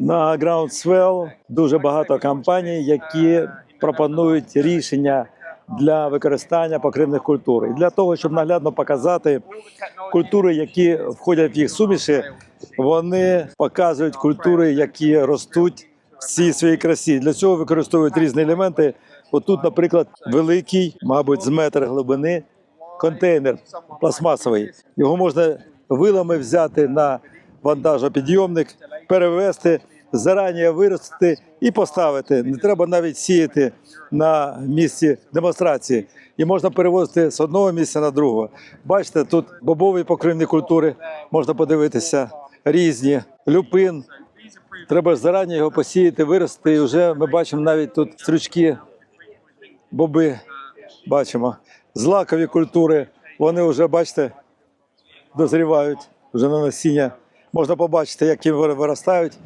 На Groundswell дуже багато компаній, які пропонують рішення для використання покривних культур. І для того, щоб наглядно показати культури, які входять в їх суміші, вони показують культури, які ростуть в цій своїй красі. Для цього використовують різні елементи. Отут, наприклад, великий, мабуть, з метр глибини контейнер пластмасовий. Його можна вилами взяти на вантажопідйомник, перевезти, зарані виростити і поставити. Не треба навіть сіяти на місці демонстрації. І можна перевозити з одного місця на друге. Бачите, тут бобові покривні культури можна подивитися, різні, люпин. Треба зарані його посіяти, виростити. І вже ми бачимо навіть тут стручки, боби. Бачимо. Злакові культури, вони вже, бачите, дозрівають вже на насіння. Можна побачити, як вони виростають